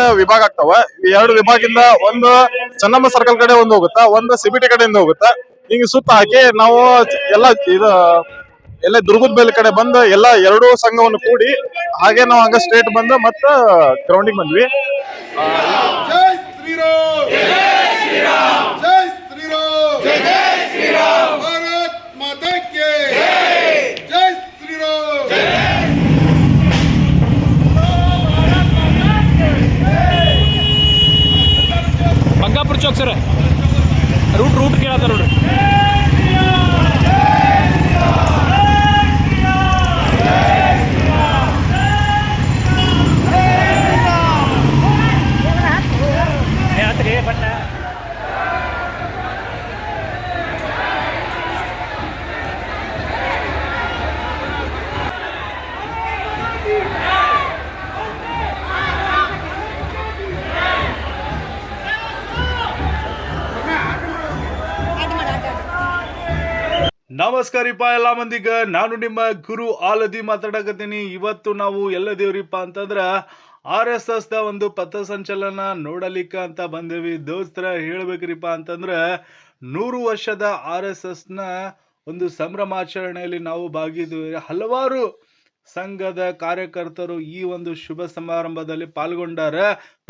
ಎರಡು ವಿಭಾಗ ಆಗ್ತಾವ. ಈ ಎರಡು ವಿಭಾಗದಿಂದ ಒಂದು ಚೆನ್ನಮ್ಮ ಸರ್ಕಲ್ ಕಡೆ ಒಂದು ಹೋಗುತ್ತಾ, ಒಂದು ಸಿಬಿಟಿ ಕಡೆಯಿಂದ ಹೋಗುತ್ತಾ. ಹಿಂಗೆ ಸುತ್ತ ಹಾಕಿ ನಾವು ಎಲ್ಲ ಇದು, ಎಲ್ಲ ದುರ್ಗದ ಬೇಲ್ ಕಡೆ ಬಂದು ಎಲ್ಲ ಎರಡೂ ಸಂಘವನ್ನು ಕೂಡಿ ಹಾಗೆ ನಾವು ಹಂಗ ಸ್ಟ್ರೇಟ್ ಬಂದು ಮತ್ತ ಗ್ರೌಂಡಿಗೆ ಬಂದ್ವಿ. ರೂಟ್ ರೂಟ್ ಕೇಳತ್ತ ನೋಡ್ರಿ ನಮಸ್ಕಾರಿಪ್ಪ ಎಲ್ಲ ಮಂದಿಗ. ನಾನು ನಿಮ್ಮ ಗುರು ಆಲದಿ ಮಾತಾಡಕತ್ತೀನಿ. ಇವತ್ತು ನಾವು ಎಲ್ಲದೇವ್ರಿಪ್ಪ ಅಂತಂದ್ರೆ ಆರ್ ಎಸ್ ಎಸ್ ದ ಒಂದು ಪಥಸಂಚಲನ ನೋಡಲಿಕ್ಕ ಅಂತ ಬಂದೇವಿ. ದೋಸ್ತರ ಹೇಳ್ಬೇಕ್ರಿಪ್ಪ ಅಂತಂದ್ರೆ ನೂರು ವರ್ಷದ ಆರ್ ಎಸ್ ಎಸ್ನ ಒಂದು ಸಂಭ್ರಮಾಚರಣೆಯಲ್ಲಿ ನಾವು ಭಾಗಿದ್ವಿ. ಹಲವಾರು ಸಂಘದ ಕಾರ್ಯಕರ್ತರು ಈ ಒಂದು ಶುಭ ಸಮಾರಂಭದಲ್ಲಿ ಪಾಲ್ಗೊಂಡಾರ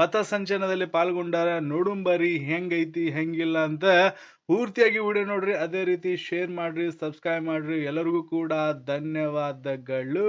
ಪಥಸಂಚಲನದಲ್ಲಿ ಪಾಲ್ಗೊಂಡಾರ ನೋಡುಂಬರಿ ಹೆಂಗೈತಿ, ಹೆಂಗಿಲ್ಲ ಅಂತ ಪೂರ್ತಿಯಾಗಿ ವಿಡಿಯೋ ನೋಡ್ರಿ, ಅದೇ ರೀತಿ ಶೇರ್ ಮಾಡ್ರಿ, ಸಬ್ಸ್ಕ್ರೈಬ್ ಮಾಡ್ರಿ. ಎಲ್ಲರಿಗೂ ಕೂಡ ಧನ್ಯವಾದಗಳು.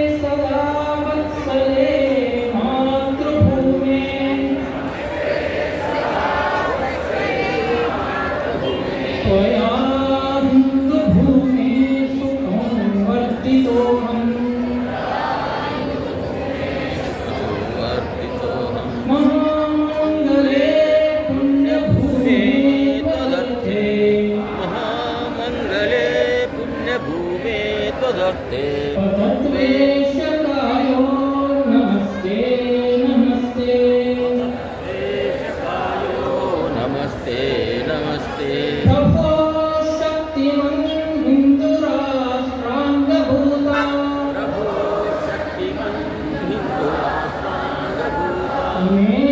Amém.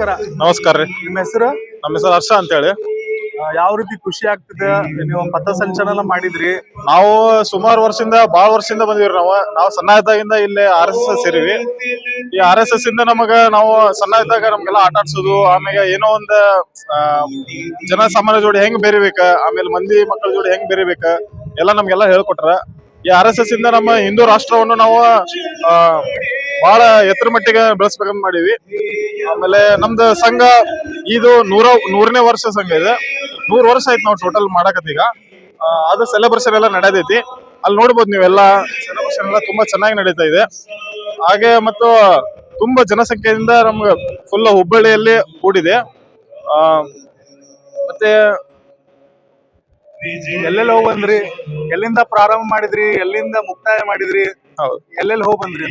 ನಮಸ್ಕಾರ. ನಮಸ್ಕಾರ ರೀ. ನಿಮ್ಮ ಹೆಸರು? ನಮ್ಮ ಹೆಸರು ಹರ್ಷ ಅಂತ ಹೇಳಿ ಯಾವ ರೀತಿ ಖುಷಿ ಆಗ್ತದೆ? ನೀವು ಪಥಸಂಚಲನ ಮಾಡಿದ್ರಿ. ನಾವು ಸುಮಾರು ವರ್ಷದಿಂದ ಬಹಳ ವರ್ಷದಿಂದ ಬಂದಿವ್ರಿ ನಾವು. ನಾವು ಸಣ್ಣ ಇದ್ದಾಗಿಂದ ಇಲ್ಲಿ ಆರ್ ಎಸ್ ಎಸ್ ಸೇರಿವಿ. ಈ ಆರ್ ಎಸ್ ಎಸ್ ಇಂದ ನಮಗ ನಾವು ಸಣ್ಣ ಇದ್ದಾಗ ನಮ್ಗೆಲ್ಲ ಆಟ ಆಡ್ಸೋದು ಆಮೇಲೆ ಏನೋ ಒಂದ್ ಆ, ಜನ ಸಾಮಾನ್ಯ ಜೋಡಿ ಹೆಂಗ್ ಬೆರಿಬೇಕ ಆಮೇಲೆ ಮಂದಿ ಮಕ್ಕಳ ಜೋಡಿ ಹೆಂಗ್ ಬೆರಿಬೇಕ ಎಲ್ಲ ನಮ್ಗೆಲ್ಲ ಹೇಳ್ಕೊಟ್ರ. ಈ ಆರ್ ಎಸ್ ಎಸ್ ಇಂದ ನಮ್ಮ ಹಿಂದೂ ರಾಷ್ಟ್ರವನ್ನು ನಾವು ಬಹಳ ಎತ್ತರ ಮಟ್ಟಿಗೆ ಬೆಳೆಸ್ಬೇಕಂತ ಮಾಡೀವಿ. ಆಮೇಲೆ ನಮ್ದು ಸಂಘ ಇದು ನೂರ, ನೂರನೇ ವರ್ಷ ಸಂಘ ಇದೆ. ನೂರು ವರ್ಷ ಆಯ್ತು ನಾವು ಟೋಟಲ್ ಮಾಡಕತ್ತೀಗ. ಅದು ಸೆಲೆಬ್ರೇಷನ್ ಎಲ್ಲ ನಡೆದೈತಿ. ಅಲ್ಲಿ ನೋಡ್ಬೋದು ನೀವೆಲ್ಲ ಸೆಲೆಬ್ರೇಷನ್ ಎಲ್ಲ ತುಂಬಾ ಚೆನ್ನಾಗಿ ನಡೀತಾ ಇದೆ. ಹಾಗೆ ಮತ್ತು ತುಂಬಾ ಜನಸಂಖ್ಯೆಯಿಂದ ನಮ್ಗೆ ಫುಲ್ ಹುಬ್ಬಳ್ಳಿಯಲ್ಲಿ ಕೂಡಿದೆ. ಮತ್ತೆ ಎಲ್ಲೆಲ್ಲಿ ಹೋಗಿ ಬಂದ್ರಿ? ಎಲ್ಲಿಂದ ಪ್ರಾರಂಭ ಮಾಡಿದ್ರಿ? ಎಲ್ಲಿಂದ ಮುಕ್ತಾಯ ಮಾಡಿದ್ರಿ? ಹೌದು. ಎಲ್ಲೆಲ್ಲಿ ಹೋಗ್ ಬಂದ್ರಿ?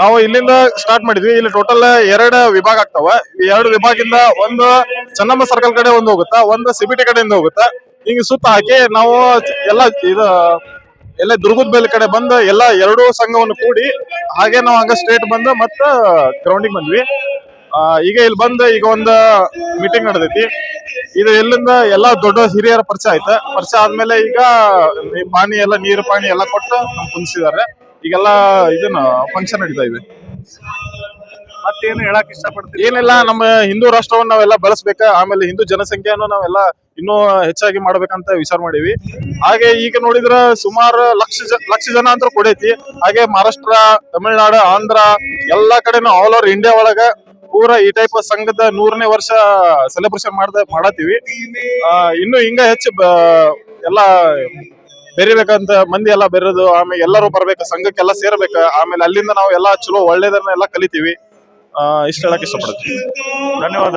ನಾವು ಇಲ್ಲಿಂದ ಸ್ಟಾರ್ಟ್ ಮಾಡಿದ್ವಿ. ಇಲ್ಲಿ ಟೋಟಲ್ ಎರಡು ವಿಭಾಗ ಆಗ್ತಾವ. ಈ ಎರಡು ವಿಭಾಗದಿಂದ ಒಂದು ಚನ್ನಮ್ಮ ಸರ್ಕಲ್ ಕಡೆ ಒಂದು ಹೋಗುತ್ತಾ ಒಂದು ಸಿಬಿಟಿ ಕಡೆಯಿಂದ ಹೋಗುತ್ತಾ. ಹಿಂಗ ಸುತ್ತ ಹಾಕಿ ನಾವು ಎಲ್ಲ ಇದು ಎಲ್ಲ ದುರ್ಗದ ಬೇಲಿ ಕಡೆ ಬಂದು ಎಲ್ಲ ಎರಡು ಸಂಘವನ್ನು ಕೂಡಿ ಹಾಗೆ ನಾವು ಹಂಗ ಸ್ಟ್ರೇಟ್ ಬಂದು ಮತ್ತ ಗ್ರೌಂಡಿಗೆ ಬಂದ್ವಿ. ಈಗ ಇಲ್ಲಿ ಬಂದು ಈಗ ಒಂದು ಮೀಟಿಂಗ್ ನಡೆದೈತಿ. ಇದು ಎಲ್ಲಿಂದ ಎಲ್ಲಾ ದೊಡ್ಡ ಹಿರಿಯರ ಪರಿಚಯ ಆಯ್ತು. ಪರಿಚಯ ಆದ್ಮೇಲೆ ಈಗ ಪಾನಿ ಎಲ್ಲ ನೀರು ಪಾನಿ ಎಲ್ಲ ಕೊಟ್ಟು ನಮ್ ಕುಂದಿಸಿದ್ದಾರೆ. ಈಗೆಲ್ಲ ಇದನ್ನ ಫಂಕ್ಷನ್ ನಡೀತಾ ಇದೆ. ಮತ್ತೇನು ಹೇಳಕ್ ಇಷ್ಟಪಡ್ತೀವಿ ಏನಿಲ್ಲ ನಮ್ಮ ಹಿಂದೂ ರಾಷ್ಟ್ರವನ್ನು ನಾವೆಲ್ಲ ಬೆಳೆಸ್ಬೇಕ ಆಮೇಲೆ ಹಿಂದೂ ಜನಸಂಖ್ಯೆಯನ್ನು ನಾವೆಲ್ಲ ಇನ್ನೂ ಹೆಚ್ಚಾಗಿ ಮಾಡ್ಬೇಕಂತ ವಿಚಾರ ಮಾಡೀವಿ. ಹಾಗೆ ಈಗ ನೋಡಿದ್ರ ಸುಮಾರು ಲಕ್ಷ ಲಕ್ಷ ಜನ ಅಂತ ಕೊಡೈತಿ. ಹಾಗೆ ಮಹಾರಾಷ್ಟ್ರ ತಮಿಳ್ನಾಡು ಆಂಧ್ರ ಎಲ್ಲಾ ಕಡೆನೂ ಆಲ್ ಓವರ್ ಇಂಡಿಯಾ ಒಳಗ ಪೂರಾ ಈ ಟೈಪ್ ಸಂಘದ ನೂರನೇ ವರ್ಷ ಸೆಲೆಬ್ರೇಷನ್ ಮಾಡ್ದ ಮಾಡತ್ತೀವಿ ಇನ್ನು ಹಿಂಗ ಹೆಚ್ಚು ಎಲ್ಲ ಬೆರಿಬೇಕಂತ ಮಂದಿ ಎಲ್ಲ ಬೆರೆದು ಆಮೇಲೆ ಎಲ್ಲರೂ ಬರ್ಬೇಕು, ಸಂಘಕ್ಕೆಲ್ಲ ಸೇರ್ಬೇಕು, ಆಮೇಲೆ ಅಲ್ಲಿಂದ ನಾವು ಎಲ್ಲ ಚಲೋ ಒಳ್ಳೇದನ್ನ ಎಲ್ಲ ಕಲಿತೀವಿ ಇಷ್ಟ ಹೇಳಕ್ಕೆ ಇಷ್ಟಪಡ್ತೀವಿ ಧನ್ಯವಾದ.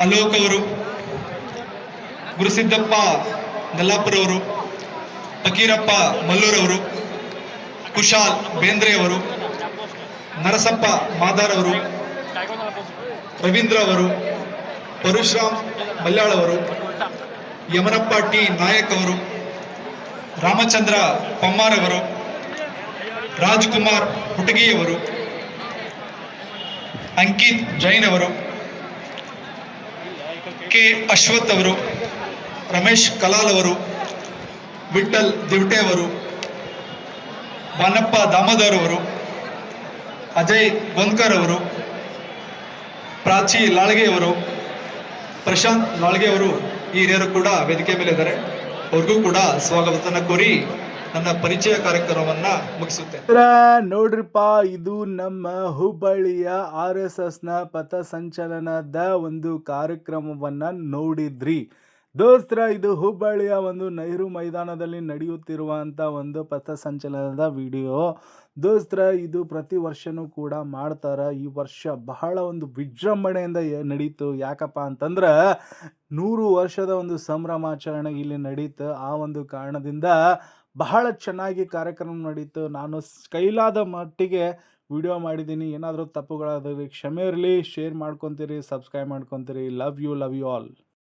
ಅಲೋಕ್ ಅವರು ಗುರುಸಿದ್ದಪ್ಪ ನಲ್ಲಾಪುರ ಅವರು ಫಕೀರಪ್ಪ ಮಲ್ಲೂರ್ ಅವರು ಕುಶಾಲ್ ಬೇಂದ್ರೆ ಅವರು ನರಸಪ್ಪ ಮಾದಾರ್ ಅವರು ರವೀಂದ್ರ ಅವರು ಪರಶುರಾಮ್ ಮಲ್ಯಾಳ್ ಅವರು ಯಮನಪ್ಪ ಟಿ ನಾಯಕ್ ಅವರು ರಾಮಚಂದ್ರ ಪಮ್ಮಾರ್ ಅವರು ರಾಜ್ಕುಮಾರ್ ಹುಟಗಿಯವರು, ಅಂಕಿತ್ ಜೈನ್ ಅವರು ಕೆ ಅಶ್ವಥ್ ಅವರು, ರಮೇಶ್ ಕಲಾಲ್ ಅವರು ವಿಠಲ್ ದಿವಟೆ ಅವರು, ಬಾನಪ್ಪ ದಾಮೋದರ್ ಅವರು, ಅಜಯ್ ಗೊಂದ್ಕರ್ ಅವರು, ಪ್ರಾಚಿ ಲಾಳ್ಗೆ ಅವರು, ಪ್ರಶಾಂತ್ ಲಾಳ್ಗೆ ಅವರು, ಹಿರಿಯರು ಕೂಡ ವೇದಿಕೆ ಮೇಲೆ ಇದ್ದಾರೆ ಅವ್ರಿಗೂ ಕೂಡ ಸ್ವಾಗತನ ಕೋರಿ ನನ್ನ ಪರಿಚಯ ಕಾರ್ಯಕ್ರಮವನ್ನ ಮುಗಿಸುತ್ತೆ ನೋಡ್ರಿಪ್ಪ, ಇದು ನಮ್ಮ ಹುಬ್ಬಳ್ಳಿಯ ಆರ್ ಎಸ್ ಎಸ್ನ ಪಥಸಂಚಲನದ ಒಂದು ಕಾರ್ಯಕ್ರಮವನ್ನ ನೋಡಿದ್ರಿ. ದೋಸ್ತರ, ಇದು ಹುಬ್ಬಳ್ಳಿಯ ಒಂದು ನೆಹರು ಮೈದಾನದಲ್ಲಿ ನಡೆಯುತ್ತಿರುವಂಥ ಒಂದು ಪಥಸಂಚಲನದ ವಿಡಿಯೋ. ದೋಸ್ತರ, ಇದು ಪ್ರತಿ ವರ್ಷನೂ ಕೂಡ ಮಾಡ್ತಾರೆ. ಈ ವರ್ಷ ಬಹಳ ಒಂದು ವಿಜೃಂಭಣೆಯಿಂದ ನಡೀತು. ಯಾಕಪ್ಪ ಅಂತಂದ್ರೆ, ನೂರು ವರ್ಷದ ಒಂದು ಸಂಭ್ರಮಾಚರಣೆ ಇಲ್ಲಿ ನಡೀತು. ಆ ಒಂದು ಕಾರಣದಿಂದ ಬಹಳ ಚೆನ್ನಾಗಿ ಕಾರ್ಯಕ್ರಮ ನಡೀತು. ನಾನು ಕೈಲಾದ ಮಟ್ಟಿಗೆ ವಿಡಿಯೋ ಮಾಡಿದ್ದೀನಿ. ಏನಾದರೂ ತಪ್ಪುಗಳಾದರೆ ಕ್ಷಮೆ ಇರಲಿ, ಶೇರ್ ಮಾಡ್ಕೊತೀರಿ, subscribe ಮಾಡ್ಕೊತೀರಿ. Love you love you all.